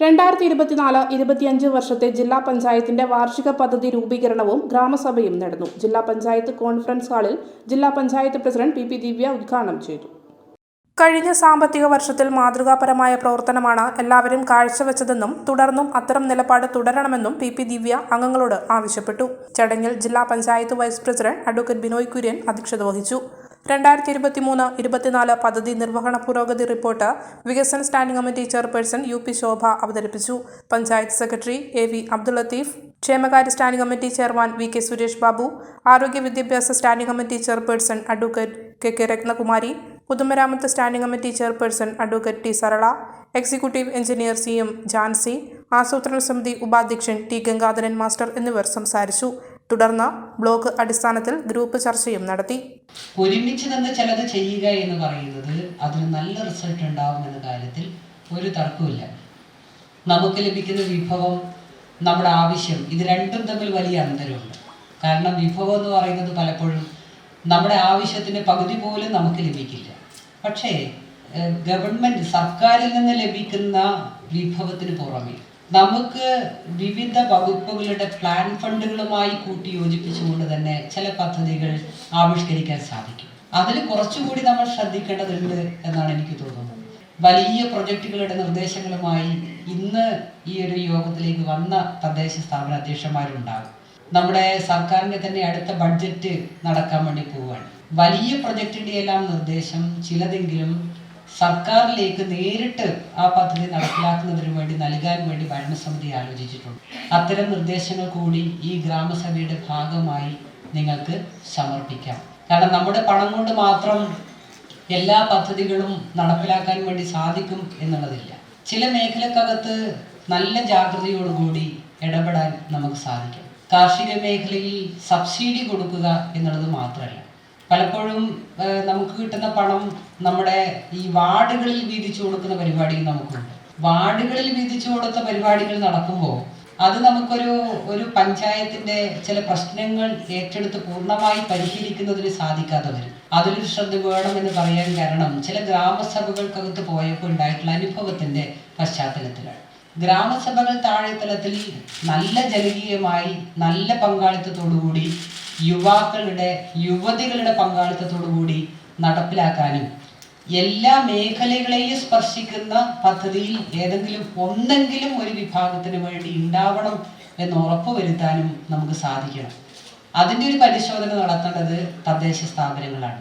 രണ്ടായിരത്തി ഇരുപത്തിനാല് ഇരുപത്തിയഞ്ച് വർഷത്തെ ജില്ലാ പഞ്ചായത്തിന്റെ വാർഷിക പദ്ധതി രൂപീകരണവും ഗ്രാമസഭയും നടന്നു. ജില്ലാ പഞ്ചായത്ത് കോൺഫറൻസ് ഹാളിൽ ജില്ലാ panchayat president P P Divya ഉദ്ഘാടനം ചെയ്തു. കഴിഞ്ഞ സാമ്പത്തിക വർഷത്തിൽ മാതൃകാപരമായ പ്രവർത്തനമാണ് എല്ലാവരും കാഴ്ചവെച്ചതെന്നും തുടർന്നും അത്തരം നിലപാട് തുടരണമെന്നും പി പി ദിവ്യ അംഗങ്ങളോട് ആവശ്യപ്പെട്ടു. ചടങ്ങിൽ ജില്ലാ panchayat vice president advocate Binoy Kurian അധ്യക്ഷത വഹിച്ചു. രണ്ടായിരത്തി ഇരുപത്തി മൂന്ന് ഇരുപത്തിനാല് പദ്ധതി നിർവഹണ പുരോഗതി റിപ്പോർട്ട് വികസന standing committee chairperson U P Shobha അവതരിപ്പിച്ചു. Panchayat secretary A V Abdul Latheef ക്ഷേമകാര്യ standing committee chairman V K Suresh Babu ആരോഗ്യ വിദ്യാഭ്യാസ standing committee chairperson advocate K K Rathnakumari പൊതുമരാമത്ത് standing committee chairperson advocate T Sarala executive engineer C M Jancy ആസൂത്രണ സമിതി ഉപാധ്യക്ഷൻ T Gangadharan master എന്നിവർ സംസാരിച്ചു. തുടർന്ന് ബ്ലോക്ക് അടിസ്ഥാനത്തിൽ ഗ്രൂപ്പ് ചർച്ചയും നടത്തി. ഒരുമിച്ച് നിന്ന് ചിലത് ചെയ്യുക എന്ന് പറയുന്നത് അതിന് നല്ല റിസൾട്ട് ഉണ്ടാവും എന്ന കാര്യത്തിൽ ഒരു തർക്കമില്ല നമുക്ക് ലഭിക്കുന്ന വിഭവം നമ്മുടെ ആവശ്യം ഇത് രണ്ടും തമ്മിൽ വലിയ അന്തരമുണ്ട്. കാരണം വിഭവം എന്ന് പറയുന്നത് പലപ്പോഴും നമ്മുടെ ആവശ്യത്തിന്റെ പകുതി പോലും നമുക്ക് ലഭിക്കില്ല. പക്ഷേ ഗവൺമെന്റ് സർക്കാരിൽ നിന്ന് ലഭിക്കുന്ന വിഭവത്തിന് പുറമെ നമുക്ക് വിവിധ വകുപ്പുകളുടെ പ്ലാൻ ഫണ്ടുകളുമായി കൂട്ടി യോജിപ്പിച്ചുകൊണ്ട് തന്നെ ചില പദ്ധതികൾ ആവിഷ്കരിക്കാൻ സാധിക്കും. അതിൽ കുറച്ചുകൂടി നമ്മൾ ശ്രദ്ധിക്കേണ്ടതുണ്ട് എന്നാണ് എനിക്ക് തോന്നുന്നത്. വലിയ പ്രൊജക്റ്റുകളുടെ നിർദ്ദേശങ്ങളുമായി ഇന്ന് ഈ ഒരു യോഗത്തിലേക്ക് വന്ന തദ്ദേശ സ്ഥാപന അധ്യക്ഷന്മാരുണ്ടാകും. നമ്മുടെ സർക്കാരിന്റെ തന്നെ അടുത്ത ബഡ്ജറ്റ് നടക്കാൻ വേണ്ടി പോവുകയാണ്. വലിയ പ്രൊജക്ടിന്റെ എല്ലാം നിർദ്ദേശം ചിലതെങ്കിലും സർക്കാരിലേക്ക് നേരിട്ട് ആ പദ്ധതി നടപ്പിലാക്കുന്നതിന് വേണ്ടി നൽകാൻ വേണ്ടി ഭരണസമിതി ആലോചിച്ചിട്ടുണ്ട്. അത്തരം നിർദ്ദേശങ്ങൾ കൂടി ഈ ഗ്രാമസഭയുടെ ഭാഗമായി നിങ്ങൾക്ക് സമർപ്പിക്കാം. കാരണം നമ്മുടെ പണം കൊണ്ട് മാത്രം എല്ലാ പദ്ധതികളും നടപ്പിലാക്കാൻ വേണ്ടി സാധിക്കും എന്നുള്ളതില്ല. ചില മേഖലക്കകത്ത് നല്ല ജാഗ്രതയോടുകൂടി ഇടപെടാൻ നമുക്ക് സാധിക്കും. കാർഷിക മേഖലയിൽ സബ്സിഡി കൊടുക്കുക എന്നുള്ളത് മാത്രമല്ല. പലപ്പോഴും നമുക്ക് കിട്ടുന്ന പണം നമ്മുടെ ഈ വാർഡുകളിൽ വീതിച്ചു കൊടുക്കുന്ന പരിപാടിയും നമുക്കുണ്ട്. വാർഡുകളിൽ വീതിച്ചു കൊടുത്ത പരിപാടികൾ നടക്കുമ്പോൾ അത് നമുക്കൊരു ഒരു പഞ്ചായത്തിന്റെ ചില പ്രശ്നങ്ങൾ ഏറ്റെടുത്ത് പൂർണമായി പരിഹരിക്കുന്നതിന് സാധിക്കാതെ വരും അതിലൊരു ശ്രദ്ധ എന്ന് പറയാൻ കാരണം ചില ഗ്രാമസഭകൾക്കകത്ത് പോയപ്പോൾ ഉണ്ടായിട്ടുള്ള അനുഭവത്തിന്റെ പശ്ചാത്തലത്തിലാണ്. ഗ്രാമസഭകൾ താഴെ തലത്തിൽ നല്ല ജനകീയമായി നല്ല പങ്കാളിത്തത്തോടുകൂടി യുവാക്കളുടെ യുവതികളുടെ പങ്കാളിത്തത്തോടുകൂടി നടപ്പിലാക്കാനും എല്ലാ മേഖലകളെയും സ്പർശിക്കുന്ന പദ്ധതിയിൽ ഏതെങ്കിലും ഒന്നെങ്കിലും ഒരു വിഭാഗത്തിന് വേണ്ടി ഉണ്ടാവണം എന്ന് ഉറപ്പുവരുത്താനും നമുക്ക് സാധിക്കണം. അതിന്റെ ഒരു പരിശോധന നടത്തേണ്ടത് തദ്ദേശ സ്ഥാപനങ്ങളാണ്.